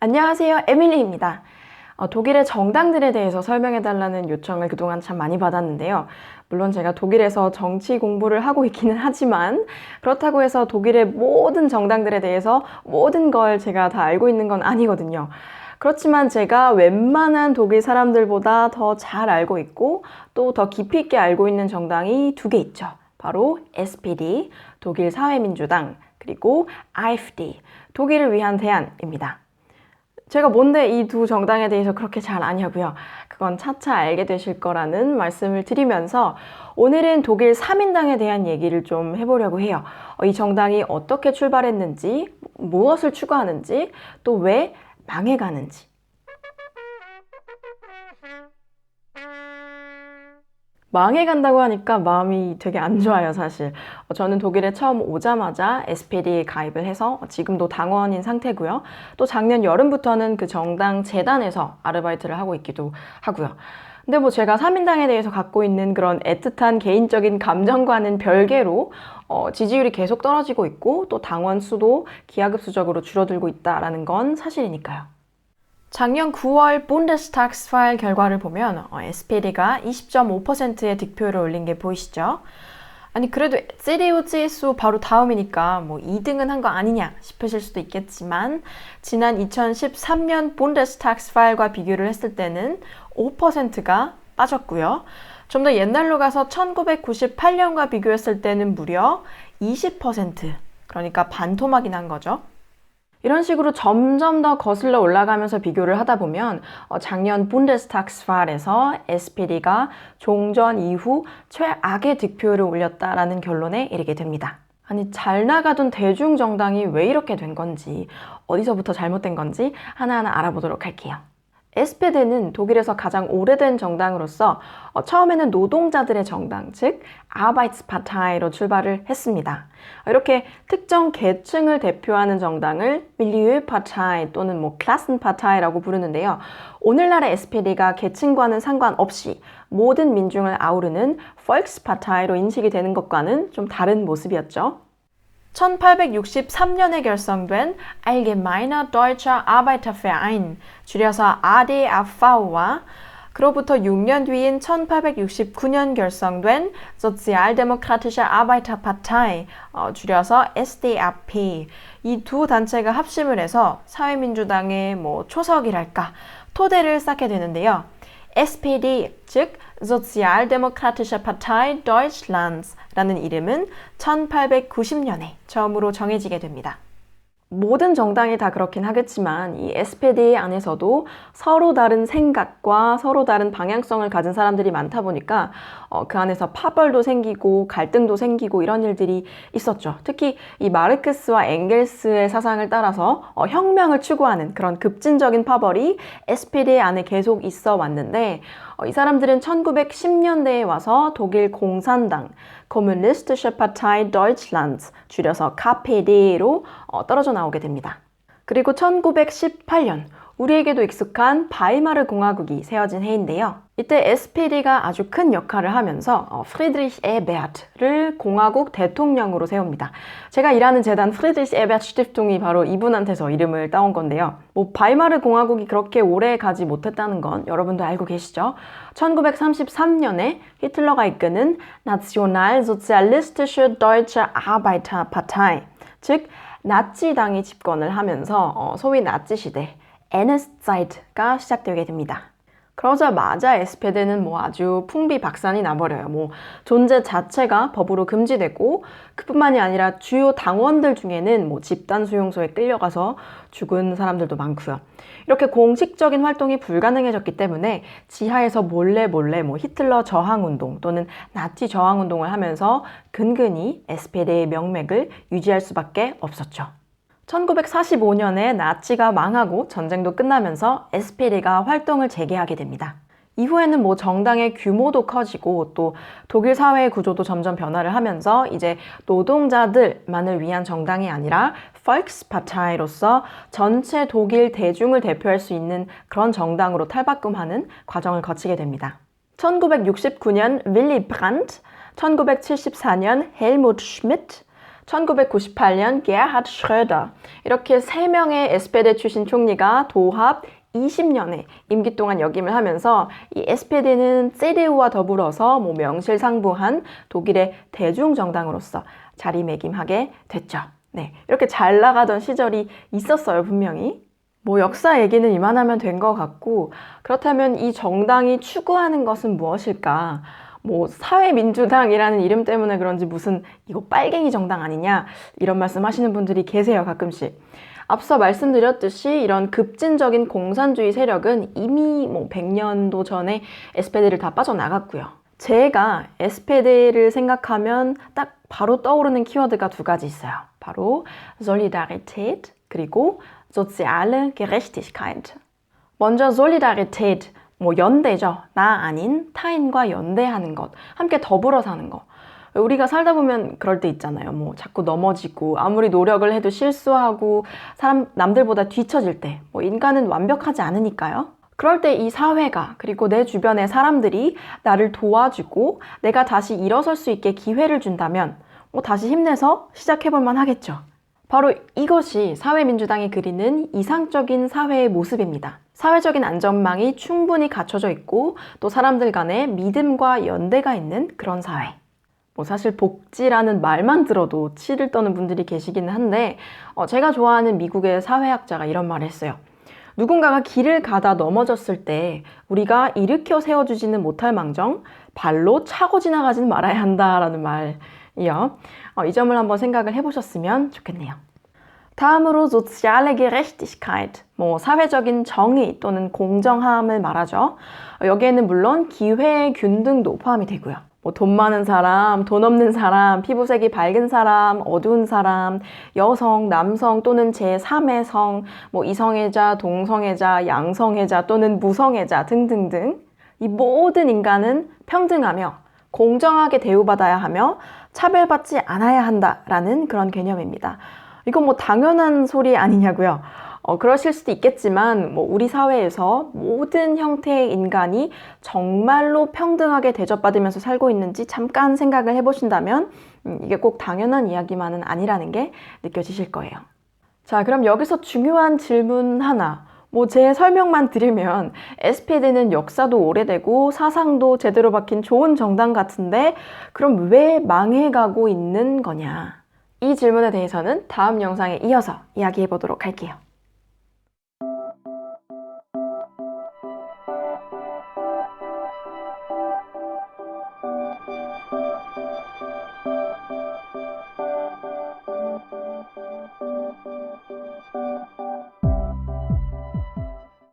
안녕하세요. 에밀리입니다. 어, 독일의 정당들에 대해서 설명해달라는 요청을 그동안 참 많이 받았는데요. 물론 제가 독일에서 정치 공부를 하고 있기는 하지만 그렇다고 해서 독일의 모든 정당들에 대해서 모든 걸 제가 다 알고 있는 건 아니거든요. 그렇지만 제가 웬만한 독일 사람들보다 더 잘 알고 있고 또 더 깊이 있게 알고 있는 정당이 두 개 있죠. 바로 SPD, 독일 사회민주당, 그리고 AfD, 독일을 위한 대안입니다. 제가 뭔데 이 두 정당에 대해서 그렇게 잘 아냐고요? 그건 차차 알게 되실 거라는 말씀을 드리면서 오늘은 독일 3인당에 대한 얘기를 좀 해보려고 해요. 어, 이 정당이 어떻게 출발했는지, 무엇을 추구하는지, 또 왜 망해가는지. 망해간다고 하니까 마음이 되게 안 좋아요, 사실. 어, 저는 독일에 처음 오자마자 SPD에 가입을 해서 지금도 당원인 상태고요. 또 작년 여름부터는 그 정당 재단에서 아르바이트를 하고 있기도 하고요. 근데 뭐 제가 3인당에 대해서 갖고 있는 그런 애틋한 개인적인 감정과는 별개로 어, 지지율이 계속 떨어지고 있고 또 당원 수도 기하급수적으로 줄어들고 있다라는 건 사실이니까요. 작년 9월 본데스탁스파일 결과를 보면 어, SPD가 20.5%의 득표를 올린 게 보이시죠? 아니 그래도 CDU, CSU 바로 다음이니까 뭐 2등은 한 거 아니냐 싶으실 수도 있겠지만 지난 2013년 본데스탁스 파일과 비교를 했을 때는 5%가 빠졌고요. 좀 더 옛날로 가서 1998년과 비교했을 때는 무려 20% 그러니까 반토막이 난 거죠. 이런 식으로 점점 더 거슬러 올라가면서 비교를 하다 보면 어, 작년 본데스탁스파일에서 SPD가 종전 이후 최악의 득표율을 올렸다라는 결론에 이르게 됩니다. 아니 잘 나가던 대중정당이 왜 이렇게 된 건지 어디서부터 잘못된 건지 하나하나 알아보도록 할게요. SPD는 독일에서 가장 오래된 정당으로서 어, 처음에는 노동자들의 정당, 즉 아바이츠파타이로 출발을 했습니다. 이렇게 특정 계층을 대표하는 정당을 밀리유 파타이 또는 뭐 클라슨 파타이라고 부르는데요. 오늘날의 SPD가 계층과는 상관없이 모든 민중을 아우르는 펄크스 파타이로 인식이 되는 것과는 좀 다른 모습이었죠. 1863년에 결성된 Allgemeiner Deutscher Arbeiterverein, 줄여서 ADAV와 그로부터 6년 뒤인 1869년 결성된 Sozialdemokratische Arbeiterpartei, 어, 줄여서 SDAP. 이 두 단체가 합심을 해서 사회민주당의 뭐 초석이랄까 토대를 쌓게 되는데요. SPD, 즉 Sozialdemokratische Partei Deutschlands 라는 이름은 1890년에 처음으로 정해지게 됩니다. 모든 정당이 다 그렇긴 하겠지만 이 SPD 안에서도 서로 다른 생각과 서로 다른 방향성을 가진 사람들이 많다 보니까 어, 그 안에서 파벌도 생기고 갈등도 생기고 이런 일들이 있었죠. 특히 이 마르크스와 엥겔스의 사상을 따라서 어, 혁명을 추구하는 그런 급진적인 파벌이 SPD 안에 계속 있어 왔는데 어, 이 사람들은 1910년대에 와서 독일 공산당 Kommunistische Partei Deutschlands 줄여서 KPD로 어, 떨어져 나오게 됩니다. 그리고 1918년 우리에게도 익숙한 바이마르 공화국이 세워진 해인데요. 이때 SPD가 아주 큰 역할을 하면서 어, 프리드리히 에베르트를 공화국 대통령으로 세웁니다. 제가 일하는 재단 프리드리히 에베르트 스티프통이 바로 이분한테서 이름을 따온 건데요. 뭐 바이마르 공화국이 그렇게 오래 가지 못했다는 건 여러분도 알고 계시죠? 1933년에 히틀러가 이끄는 Nationalsozialistische Deutsche Arbeiterpartei, 즉 나치당이 집권을 하면서 어, 소위 나치 시대 NSZ가 시작되게 됩니다. 그러자마자 에스페드는 뭐 아주 풍비박산이 나버려요. 뭐 존재 자체가 법으로 금지되고 그뿐만이 아니라 주요 당원들 중에는 뭐 집단 수용소에 끌려가서 죽은 사람들도 많고요. 이렇게 공식적인 활동이 불가능해졌기 때문에 지하에서 몰래 몰래 뭐 히틀러 저항 운동 또는 나치 저항 운동을 하면서 근근히 에스페드의 명맥을 유지할 수밖에 없었죠. 1945년에 나치가 망하고 전쟁도 끝나면서 SPD가 활동을 재개하게 됩니다. 이후에는 뭐 정당의 규모도 커지고 또 독일 사회의 구조도 점점 변화를 하면서 이제 노동자들만을 위한 정당이 아니라 Volkspartei로서 전체 독일 대중을 대표할 수 있는 그런 정당으로 탈바꿈하는 과정을 거치게 됩니다. 1969년 윌리 브란트, 1974년 헬무트 슈미트, 1998년 게하드 슈레더 이렇게 세 명의 SPD 출신 총리가 도합 20년의 임기 동안 역임을 하면서 이 SPD는 CDU와 더불어서 뭐 명실상부한 독일의 대중 정당으로서 자리매김하게 됐죠. 네, 이렇게 잘 나가던 시절이 있었어요, 분명히. 뭐 역사 얘기는 이만하면 된 것 같고 그렇다면 이 정당이 추구하는 것은 무엇일까? 뭐 사회민주당이라는 이름 때문에 그런지 무슨 이거 빨갱이 정당 아니냐 이런 말씀 하시는 분들이 계세요 가끔씩. 앞서 말씀드렸듯이 이런 급진적인 공산주의 세력은 이미 뭐 100년도 전에 SPD를 다 빠져나갔고요. 제가 SPD를 생각하면 딱 바로 떠오르는 키워드가 두 가지 있어요. 바로 Solidarität 그리고 soziale Gerechtigkeit. 먼저 Solidarität 뭐 연대죠. 나 아닌 타인과 연대하는 것, 함께 더불어 사는 것. 우리가 살다 보면 그럴 때 있잖아요. 뭐 자꾸 넘어지고 아무리 노력을 해도 실수하고 사람 남들보다 뒤처질 때, 뭐 인간은 완벽하지 않으니까요. 그럴 때 이 사회가 그리고 내 주변의 사람들이 나를 도와주고 내가 다시 일어설 수 있게 기회를 준다면 뭐 다시 힘내서 시작해 볼 만 하겠죠. 바로 이것이 사회민주당이 그리는 이상적인 사회의 모습입니다. 사회적인 안전망이 충분히 갖춰져 있고 또 사람들 간에 믿음과 연대가 있는 그런 사회. 뭐 사실 복지라는 말만 들어도 치를 떠는 분들이 계시기는 한데 어, 제가 좋아하는 미국의 사회학자가 이런 말을 했어요. 누군가가 길을 가다 넘어졌을 때 우리가 일으켜 세워주지는 못할 망정 발로 차고 지나가지는 말아야 한다라는 말 이요. 어, 이 점을 한번 생각을 해보셨으면 좋겠네요. 다음으로 soziale Gerechtigkeit, 뭐 사회적인 정의 또는 공정함을 말하죠. 여기에는 물론 기회의 균등도 포함이 되고요. 뭐 돈 많은 사람, 돈 없는 사람, 피부색이 밝은 사람, 어두운 사람, 여성, 남성 또는 제3의 성, 뭐 이성애자, 동성애자, 양성애자 또는 무성애자 등등등 이 모든 인간은 평등하며 공정하게 대우받아야 하며 차별받지 않아야 한다라는 그런 개념입니다. 이건 뭐 당연한 소리 아니냐고요. 어, 그러실 수도 있겠지만, 뭐, 우리 사회에서 모든 형태의 인간이 정말로 평등하게 대접받으면서 살고 있는지 잠깐 생각을 해보신다면, 음, 이게 꼭 당연한 이야기만은 아니라는 게 느껴지실 거예요. 자, 그럼 여기서 중요한 질문 하나. 뭐, 제 설명만 들으면, SPD는 역사도 오래되고 사상도 제대로 박힌 좋은 정당 같은데, 그럼 왜 망해가고 있는 거냐? 이 질문에 대해서는 다음 영상에 이어서 이야기해 보도록 할게요.